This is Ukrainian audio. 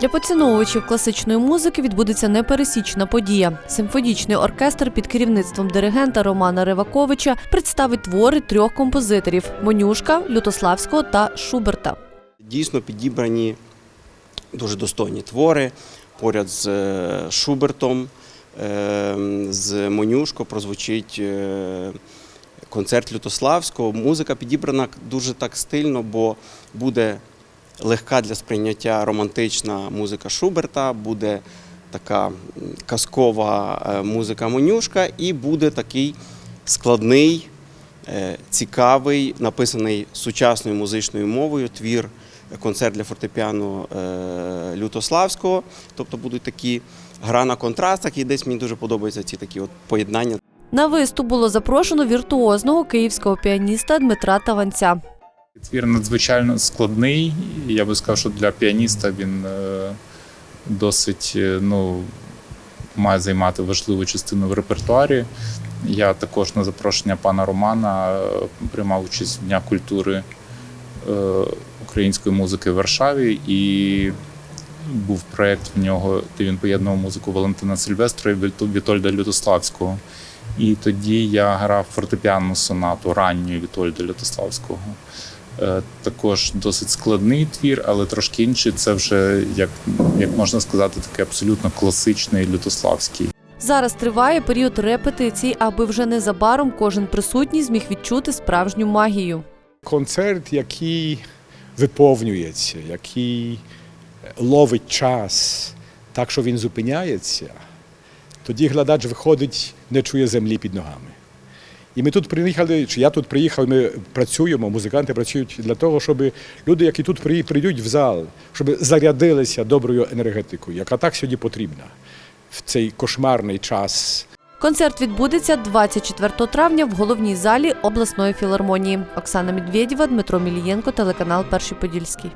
Для поціновувачів класичної музики відбудеться непересічна подія. Симфонічний оркестр під керівництвом диригента Романа Риваковича представить твори трьох композиторів: Монюшка, Лютославського та Шуберта. Дійсно підібрані дуже достойні твори поряд з е, Шубертом, е, з Монюшко прозвучить е, концерт Лютославського. Музика підібрана дуже так стильно, бо буде легка для сприйняття романтична музика Шуберта, буде така казкова е, музика Монюшка і буде такий складний, е, цікавий, написаний сучасною музичною мовою твір концерт для фортепіано е, Лютославського. Тобто будуть такі гра на контрастах, і десь мені дуже подобаються ці такі от поєднання. На виступ було запрошено віртуозного київського піаніста Дмитра Таванця. Твір надзвичайно складний. Я би сказав, що для піаніста він е, досить е, ну, має займати важливу частину в репертуарі. Я також на запрошення пана Романа е, приймав участь в Дня культури української музики в Варшаві і був проєкт в нього, де він поєднував музику Валентина Сильвестра і Вітольда Лютославського. І тоді я грав фортепіанну сонату ранню Вітольда Лютославського. Е, Також досить складний твір, але трошки інший. Це вже, як, як можна сказати, такий абсолютно класичний лютославський. Зараз триває період репетицій, аби вже незабаром кожен присутній зміг відчути справжню магію. концерт, який виповнюється, який ловить час так, що він зупиняється, тоді глядач виходить, не чує землі під ногами. І ми тут приїхали, чи я тут приїхав, ми працюємо, музиканти працюють для того, щоб люди, які тут при- прийдуть в зал, щоб зарядилися доброю енергетикою, яка так сьогодні потрібна в цей кошмарний час Концерт відбудеться 24 травня в головній залі обласної філармонії. Оксана Медведєва, Дмитро Мілієнко, телеканал Перший Подільський.